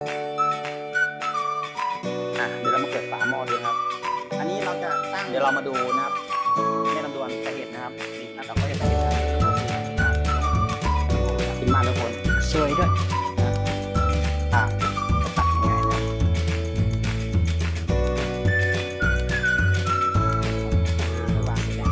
อะเดี๋ยวเรามาเปิดฝาหม้อดูนะครับ อันนี้เราจะตั้งเดี๋ยวเรามาดูนะครับแม่ลำดวนกระเห็ดนะครับนี่นะเราก็จะกระเห็ดนะครับกินมากทุกคนสวยด้วยอะจะตัดยังไงนะครับวางไปเลย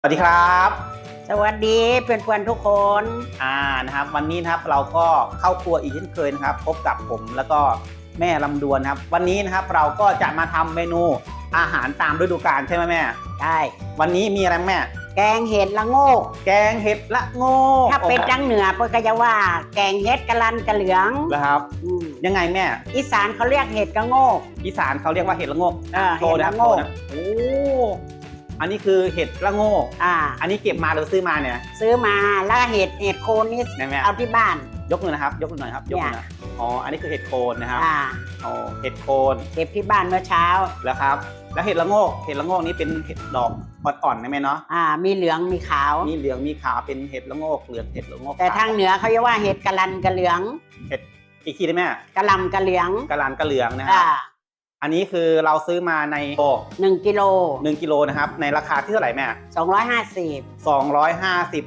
สวัสดีครับ สวัสดีเพื่อนๆทุกคนอ่านะครับ วันนี้นะครับเราก็เข้าครัวอีกเช่นเคยนะครับ พบกับผมแล้วก็แม่ลำดวนนะครับ วันนี้นะครับเราก็จะมาทำเมนูอาหารตามฤดูกาลใช่ไหมแม่ได้วันนี้มีอะไรบ้างแม่ แกงเห็ดละโงก แกงเห็ดละโง่ถ้าเป็นดังเหนือเพื่นก็จะว่า แกงเห็ดกะลันกะเหลืองแล้วครับ อืมยังไงแม่อีสานเขาเรียกเห็ดกะโงก อีสานเขาเรียกว่าเห็ดละโงกอ่าโชว์นะครับเห็ดละโงก โชว์นะโอ้ อันนี้คือเห็ดละโงกอ่า อันนี้เก็บมาหรือซื้อมาเนี่ยซื้อมาแล้วเห็ดเห็ดโคนนี่นะแม่เอาที่บ้าน ยกมือนะครับ ยกมือหน่อยครับ ยกมือหนะอ๋อ อันนี้คือเห็ดโคนนะครับอ่าอ๋อเห็ดโคนเก็บที่บ้านเมื่อเช้า แล้วครับ แล้วเห็ดละโงกเห็ดละโงกนี้เป็นเห็ดดอกอ่อนๆนะแม่เนาะ อ่า มีเหลืองมีขาว มีเหลืองมีขาวเป็นเห็ดละโงกเหลืองเห็ดละโงกแต่ทางเหนือเขาจะว่าเห็ดกะลันกะเหลืองอีกทีได้ไหมกะหลำกะเหลืองกะลานกะเหลืองนะครัอ่าบ อันนี้คือเราซื้อมาในโอหนึ่งกิโลหนึ่งกิโลนะครับ ในราคาที่เท่าไหร่แม่สองร้อยห้าสิบ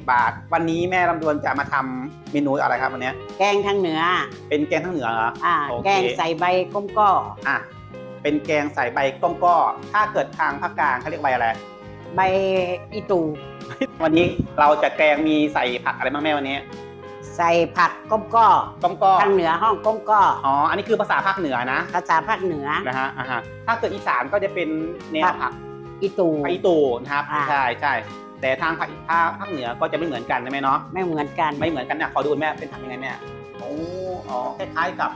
250 บาท วันนี้แม่ลำดวนจะมาทำเมนูอะไรครับวันเนี้ยแกงทางเหนือเป็นแกงทั้งเหนือเหรอ อ่าโอเค แกงใส่ใบก้มก้ออะเป็นแกงใส่ใบก้มก้อถ้าเกิดทางภาคกลางเขาเรียกใบอะไร ใบอีตูวันนี้เราจะแกงมีใส่ผักอะไรบ้างแม่วันนี้ ใส่ผักก้มก้อก้มก้อทางเหนือห้องก้มก้ออ๋อ อันนี้คือภาษาภาคเหนือนะ ภาษาภาคเหนือนะฮะอ่าฮะถ้าเกิดอีสานก็จะเป็นแนวผักอีตูไอตูนะครับอ่าใช่ใช่ แต่ทางภาคภาคภาคเหนือก็จะไม่เหมือนกันใช่ไหมเนาะ ไม่เหมือนกัน ไม่เหมือนกันนะขอดูแม่เป็นทำยังไงแม่โอ้อ๋อคล้ายๆกับ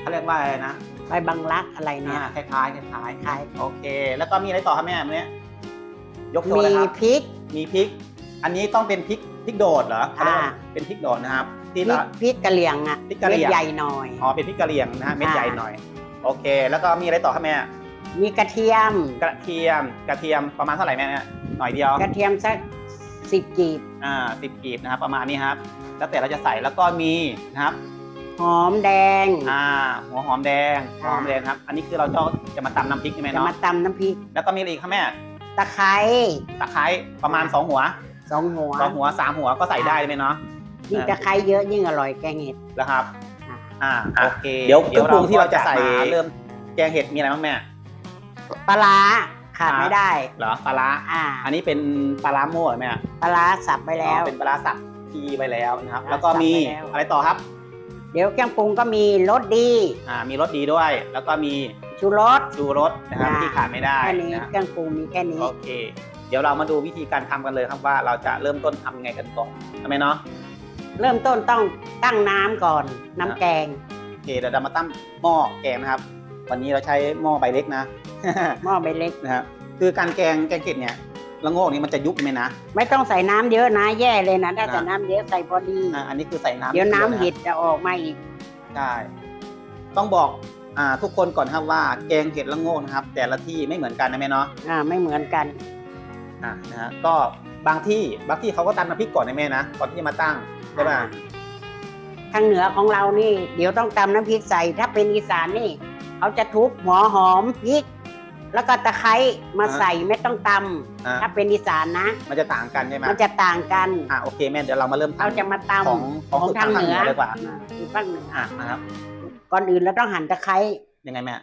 เขาเรียกว่าอะไรนะใบบังลักอะไรเนี่ยอ่าคล้ายๆคล้ายๆคล้ายโอเค แล้วก็มีอะไรต่อครับแม่วันนี้ยกโชว์มีเลยครับพริก มีพริก อันนี้ต้องเป็นพริกพริกโดดเหรอเขาเรียกว่าอ่าเป็นพริกโดดนะครับพที่ริกละ พริกกะเหรี่ยงอะพริกกะเหรี่ยงเม็ดใหญ่หน่อย อ๋อเป็นพริกกะเหรี่ยงนะฮะเม็ดอ่าใหญ่หน่อย โอเค แล้วก็มีอะไรต่อครับแม่มีกระเทียม กระเทียมกระเทียมประมาณเท่าไหร่แม่เนี่ยหน่อยเดียวกระเทียมสักสิบกีบอ่าสิบกีบนะครับประมาณนี้ครับ แล้วแต่เราจะใส่แล้วก็มีนะครับ หอมแดง อ่าหัวหอมแดงหัวหอมแดงครับ อันนี้คือเราจะจะมาตำน้ำพริกใช่ไหมจะเนาะมาตำน้ำพริกแล้วก็มีอะไรอีกครับแม่ตะไคร้ตะไคร้ประมาณสองหัว สองหัวสองหัวสามหัวก็ใส่ได้ใช่ไหมเนาะยิ่งตะไคร้เยอะยิ่งอร่อยแกงเห็ดแล้วครับอ่าอ่าโอเคเดี๋ยวเครื่องปรุงที่เราจะใส่เริ่มแกงเห็ดมีอะไรบ้างแม่ปลาร้าขาดไม่ได้เหรอปลาร้าอ่า อันนี้เป็นปลาร้าโม่เหรอแม่ปลาร้าสับไปแล้วอ๋อเป็นปลาร้าสับทีไปแล้วนะครับปลาร้าแล้วก็มีสับไปแล้วอะไรต่อครับ เดี๋ยวเครื่องปรุงก็มีรสดีอ่ามีรสดีด้วย แล้วก็มีชูรสชูรสนะครับอ่าที่ขาดไม่ได้แค่นี้นะเครื่องปรุงมีแค่นี้โอเค เดี๋ยวเรามาดูวิธีการทำกันเลยครับว่าเราจะเริ่มต้นทำยังไงกันก่อนทำไมเนาะเริ่มต้นต้องตั้งน้ำก่อน น้ำแกงโอเคเดี๋ยวเรามาตั้งหม้อแกงนะครับ วันนี้เราใช้หม้อใบเล็กนะหม้อใบเล็กนะครับคือการแกงแกงเห็ดเนี่ยละโงกนี้มันจะยุบไหมนะ ไม่ต้องใส่น้ำเยอะนะแย่เลยนะถ้านะใส่น้ำเยอะใส่พอดีอ่าอันนี้คือใส่น้ำเดี๋ยวน้ำะครับเห็ดจะออกมาอีกใช่ต้องบอกอ่าทุกคนก่อนครับว่าแกงเห็ดละโงกนะครับ แต่ละที่ไม่เหมือนกันนะแม่เนาะอ่าไม่เหมือนกัน อ่านะฮะก็บางที่บางที่เขาก็ตำน้ำพริกก่อนนะแม่นะก่อนที่จะมาตั้งใช่ป่ะทางเหนือของเรานี่ เดี๋ยวต้องตำน้ำพริกใส่ ถ้าเป็นอีสานนี่เขาจะทุบหัวหอมพริก แล้วก็ตะไคร้มาใส่ไม่ต้องตอ่าำถ้าเป็นอีสานนะ มันจะต่างกันใช่ไหมมันจะต่างกัน อ่าโอเคแม่เดี๋ยวเรามาเริ่มเราทำจะมาตำของของสูตรทางเหนือเลยดีกว่าอ่าคือภาคเหนืออ่านะครับก่อนอื่นเราต้องหั่นตะไคร้ยังไงแม่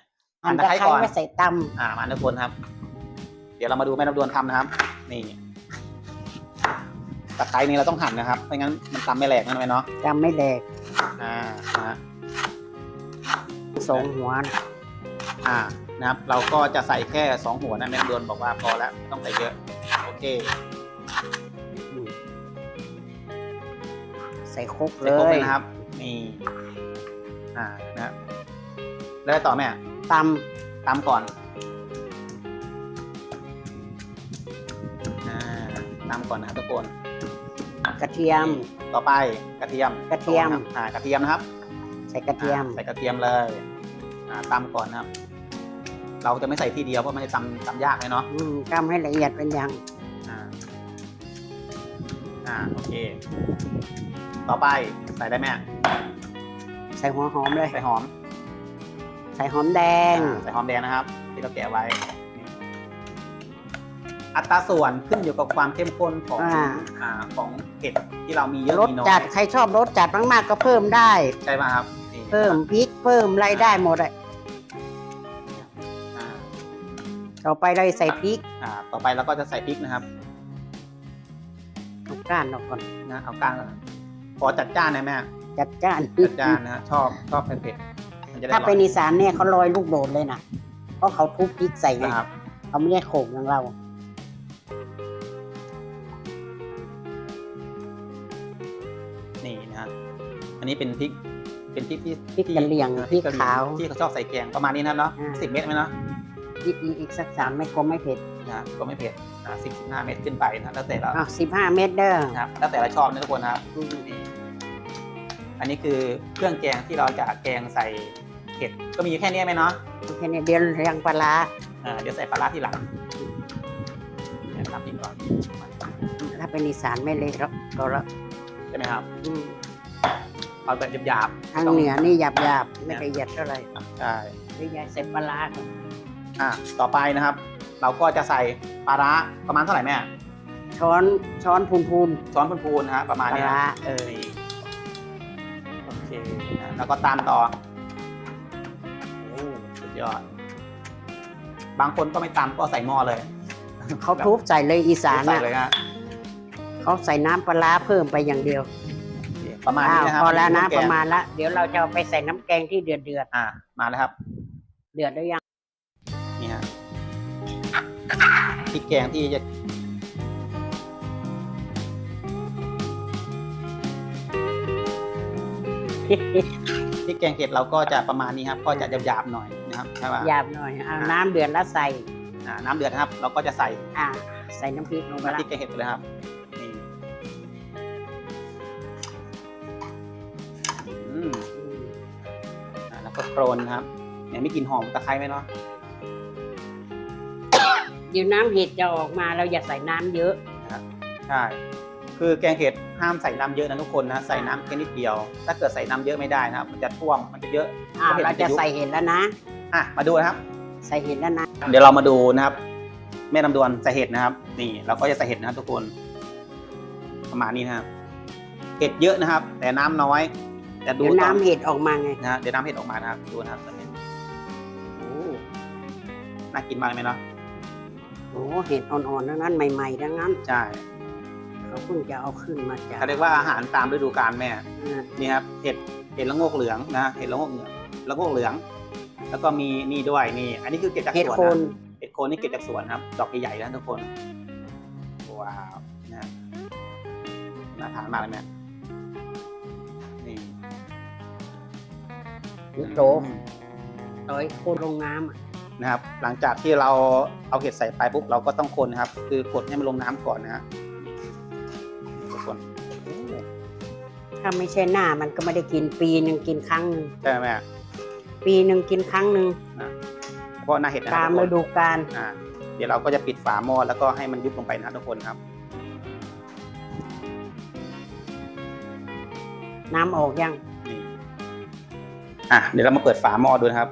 หั่นตะตะไคร้ไคร้ก่อนไว้ใส่ตอ่ามาทุกคนครับ เดี๋ยวเรามาดูแม่น้ำดวนทำนะครับ นี่ตะไคร้นี่เราต้องหั่นนะครับไม่งั้นมันตำไม่แหลกนะแม่เนาะำจำไม่แดกอ่านะฮะสองหัวอ่านะครับ เราก็จะใส่แค่สองหัวนะแม่น้ำดวนบอกว่าพอแล้วไม่ต้องใส่เยอะโอเคใส่ครกใส่เลครบเลยยนะครับ นี่อ่านะครับแล้วอะไรต่อแม่ตตำก่อน ตำก่อนนะครับทุกคนำกระเทียม ต่อไปกระเทียมกระเทียมครับอ่ากระเทียมนะครับใส่กระเทียม อ่าใส่กระเทียมเลยอ่าตำก่อนนะครับ เราจะไม่ใส่ทีเดียวเพราะมันจะตำตำยากเลยเนาะอืมกำให้ละเอียดเป็นอย่างอ่าอ่าโอเค ต่อไปใส่ได้แม่ใส่หัวหอมเลย ใส่หอมใส่หอมแดง อ่าใส่หอมแดงนะครับ ที่เราแกะไว้ อัตราส่วนขึ้นอยู่กับความเข้มข้นของอ่า อ่าของเห็ดที่เรามีเยอะรสมีน้อยจัดใครชอบรสจัดมากๆก็เพิ่มได้ ใช่ไหมครับนี่เพิ่มพริกเพิ่มอะไรได้หมดเลยอ่าต่อไปเราใส่พริกอ่าต่อไปเราก็จะใส่พริกนะครับเอาก้านออกก่อนนะเอาก้านก่อนขอจัดจ้านหนะแม่จัดจ้านจัดจ้านนะฮะชอบชอบเผ็ดๆมันจะได้ถ้าเป็นอร่อยอีสานเนี่ยเขาลอยลูกโดดเลยนะเพราะเขาทุบพริกใส่ไงนะครับ เขาไม่ได้โขกอย่างเรา อันนี้เป็นพริก เป็นพริกที่พริกกะเหรี่ยงออพริกกะเหขาวที่เขาชอบใส่แกงประมาณนี้นะครับเนาะอ่า สิบเม็ดไหมเนาะอีกอีกอีกสักสามไม่กลมไม่เผ็ดนะก็ไม่เผ็ดนะสิบสิบห้าเม็ดขึ้นไปนะแล้วแต่เราอะสิบห้าเม็ดเด้อนะครับแล้วแต่เราชอบนะทุกคนนะครับนี่อันนี้คือเครื่องแกงที่เราจะแกงใส่เห็ดก็มีแค่นี้ไหมเนาะโอเคเนี่ยเดี๋ยวเรียงปลาร้าอ่าเดี๋ยวใส่ปลาร้าทีหลังเดี๋ยวทำอีกก่อนถ้าเป็นอีสานไม่เละหรอกก็ละใช่ไหมครับ อืม เอาแบบหยาบๆทางไม่ต้เหนือนี่หยาบหยาบๆไม่ละเอียดเท่าไหร่ใช่เดี๋ยวยายใส่ปลาร้าก่อนอะต่อไปนะครับ เราก็จะใส่ปลาร้าประมาณเท่าไหร่แม่ ช้อนช้อนพูนพูนช้อนพูนๆนะฮะประๆปมาณลานี้ร้านะเออนี่โอเคนะแล้วก็ตามต่อโอ้สุดยอด บางคนก็ไม่ตามก็ใส่หม้อเลยเขาทุบใส่เลยอีสานใส่น่ะเลยฮะเขาใส่น้ำปลาร้าเพิ่มไปอย่างเดียวโอเค ประมาณนี้นะครับอ้าวพอแล้วนะเคปงระมาณละเดี๋ยวเราจะเอาไปใส่น้ำแกงที่เดือดเดือดอ่ามาแล้วครับ เดือดแล้วยังนี่ฮะพริกแกงที่จะพริกแกงเห็ดเราก็จะประมาณนี้ครับ ก็จะหยาบๆหน่อยนะครับใช่ป่ะหยาบหน่อยเอาน้ำเดือดแล้วใส่อ่าน้ำเดือดนะครับ เราก็จะใส่อ่า ใส่น้ำพริกลงไปน้ำพละริกแกงเห็ดไปเลยครับ โครนครับเนี่ยไม่กลินหอมตะไคร้ไหมเนาะเดี๋ยวน้ำเห็ดจะออกมาเราอย่าใส่น้ำเยอะ ใช่คือแกงเห็ดห้ามใส่น้ำเยอะนะทุกคนนะใส่น้ำแค่นิดเดียว ถ้าเกิดใส่น้ำเยอะไม่ได้นะครับมันจะท่วมมันจะเยอะอ่าเราจะจะใส่เห็ดแล้วนะ อะมาดูนะครับ ใส่เห็ดแล้วนะ เดี๋ยวเรามาดูนะครับ แม่ลำดวนใส่เห็ดนะครับ นี่เราก็จะใส่เห็ดนะครับทุกคน ประมาณนี้นะครับเห็ดเยอะนะครับ แต่น้ำน้อย แต่ดูเดี๋ยวตอนน้ำเห็ดออกมาไง นะฮะเดี๋ยวน้ำเห็ดออกมานะครับดูนะครับตอนนี้โอ้น่ากินมากเลยไหมเนาะโอ้เห็ดอ่อนๆทั้งนั้นใหม่ๆทั้งนั้น ใช่เขาเพิ่งจะเอาขึ้นมาจากเขาเรียกว่าอาหารตามฤดูกาลแม่ อ่านี่ครับเห็ดเห็ดละโงกเหลืองนะเห็ดละโงกเหลืองละโงกเหลือง แล้วก็มีนี่ด้วยนี่ อันนี้คือเก็บจากเห็ดสวนโคนนะเห็ดโคนนี่เก็บจากสวนครับ ดอกใหญ่ๆนะทุกคน ว้าวนะน่าทานมากเลยแม่ เห็ดโตร้อยโคนลงน้ำอะนะครับ หลังจากที่เราเอาเห็ดใส่ไปปุ๊บเราก็ต้องคนนะครับ คือกดให้มันลงน้ำก่อนนะฮะทุกคนถ้าไม่ใช่หน้ามันก็ไม่ได้กินปีหนึ่งกินครั้งหนึ่งใช่ไหมแม่ปีหนึ่งกินครั้งหนึ่งเฉพาะหน้าเห็ดนะคตารับมทุกฤคนดูกาลอ่าเดี๋ยวเราก็จะปิดฝาหม้อแล้วก็ให้มันยุบลงไปนะทุกคนครับ น้ำออกยังนี่ อะเดี๋ยวเรามาเปิดฝาหม้อดูนะครับ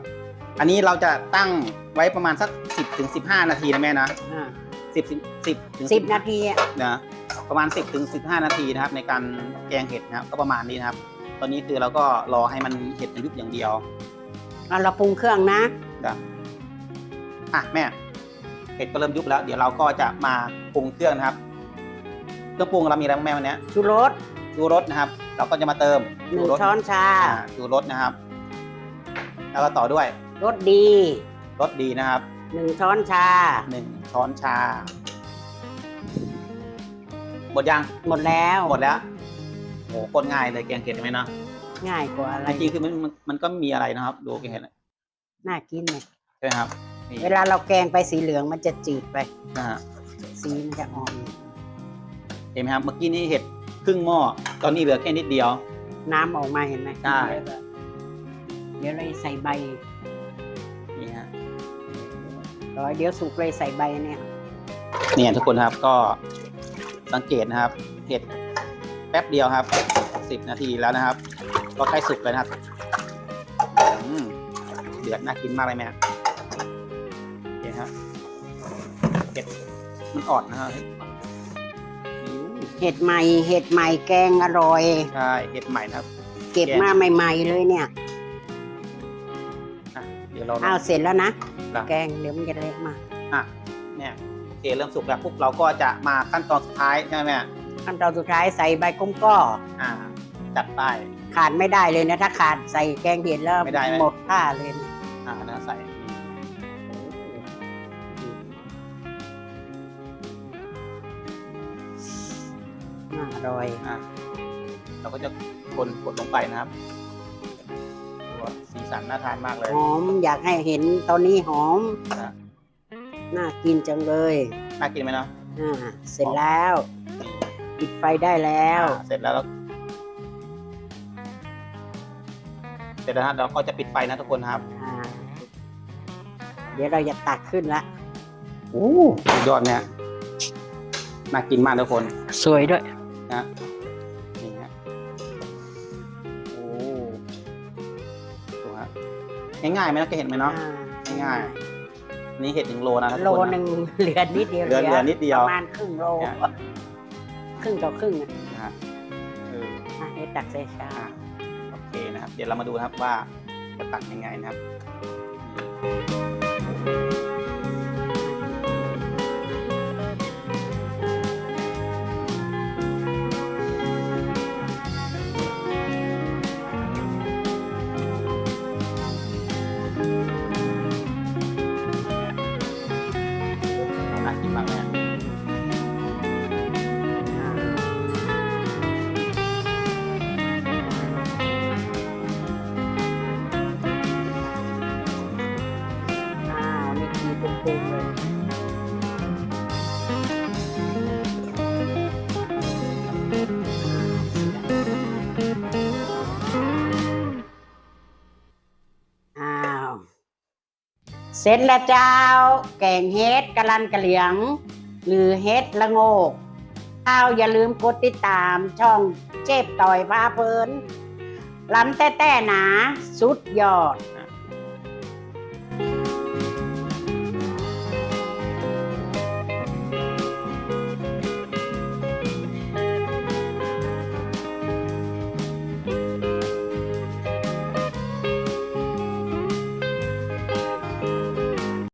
อันนี้เราจะตั้งไว้ประมาณสักสิบถึงสิบห้านาทีนะแม่นะอ่าสิบสิบสิบถึงสิบนาทีอะนะประมาณสิบถึงสิบห้านาทีนะครับ ในการแกงเห็ดนะครับก็ประมาณนี้นะครับ ตอนนี้คือเราก็รอให้มันเห็ดมันยุบอย่างเดียวเอาเราปรุงเครื่องนะ นะอะแม่ เห็ดก็เริ่มยุบแล้ว เดี๋ยวเราก็จะมาปรุงเครื่องนะครับ เครื่องปรุงเรามีอะไรบ้างแม่วันเนี้ยชูรสชูรสนะครับ เราก็จะมาเติมหนึ่งชูรสช้อนชา อ่าชูรสนะครับ แล้วก็ต่อด้วยรสดีรสดีนะครับหนึ่งช้อนชา หนึ่งช้อนชา หมดยังหมดแล้วหมดแล้วโอ้โหโคตรง่ายเลยแกงเห็ดเห็นไหมเนาะง่ายกว่าอะไรจริงๆคือมันมันมันก็มีอะไรนะครับ ดูแกงเห็ดน่ะน่ากินเนี่ยใช่ไหมครับนี่เวลาเราแกงไปสีเหลืองมันจะจืดไป นะฮะสีมันจะอ่อน เห็นไหมครับเมื่อกี้นี้เห็ดครึ่งหม้อตอนนี้เหลือแค่นิดเดียว น้ำออกมาเห็นไหมใช่ เดี๋ยวเราใส่ใบนี่ฮะร้อยเดี๋ยวสุกเลยใส่ใบเนี่ยเนี่ยทุกคนครับก็สังเกตนะครับ เห็ดแป๊บเดียวครับสิบนาทีแล้วนะครับ ก็ใกล้สุกแล้วนะครับอืมเดือดน่ากินมากเลยแม่โอเคครับเห็ดมันอ่อนนะครับเฮ้ยอืมเห็ดใหม่ เห็ดใหม่แกงอร่อยใช่เห็ดใหม่นะครับ เก็บมาใหม่ ๆ เลยเนี่ยอะ เดี๋ยวเราอ้าวเสร็จแล้วนะ ครับ แกงเดี๋ยวมันจะเละมากอะเนี่ยโอเคเริ่มสุกแล้วปุ๊บเราก็จะมาขั้นตอนสุดท้ายใช่ไหมแม่ขั้นตอนสุดท้ายใส่ใบกุ้งก้ออ่า จัดไป ขาดไม่ได้เลยนะถ้าขาดใส่แกงเห็ดแล้วไม่ได้ไหม หมดค่าเลยนะอ่านะใส่นี่น่าอร่อย อะเราก็จะคนกดลงไปนะครับตัว สีสันน่าทานมากเลยหอมอยากให้เห็นตอนนี้หอม นะน่ากินจังเลยน่ากินไหมเนาะอ่าเสร็จแล้วปิดไฟได้แล้ว อ่าเสร็จแล้วเราเสร็จแล้วนะเราก็จะปิดไฟนะทุกคนนะครับอ่า เดี๋ยวเราจะตักขึ้นละ โอ้สุดยอดเนี่ยน่ากินมากทุกคน สวยด้วยนะ ง่ายๆไหมนะแกเห็นไหมเนาะง่ายอันนี้เห็ดหนึ่งโลนะทุกโลคนนะหนึ่งเหลือนิดเดียวเหลือเหลือนิดเดียวประมาณครึ่งโลเนี่ยครึ่งต่อครึ่งอะนะฮะเอออะให้ตักใส่ชาอะโอเคนะครับ เดี๋ยวเรามาดูนะครับว่าจะตักยังไงนะครับ ทีตุ้มๆเลยอ้าวเสร็จแล้วเจ้า แกงเฮ็ดกะลันกะเหลียง หรือเฮ็ดละโงกข้าวอย่าลืมกดติดตามช่องเจ็บต่อยพาเพลินล้ำแต่แต่หนา สุดยอด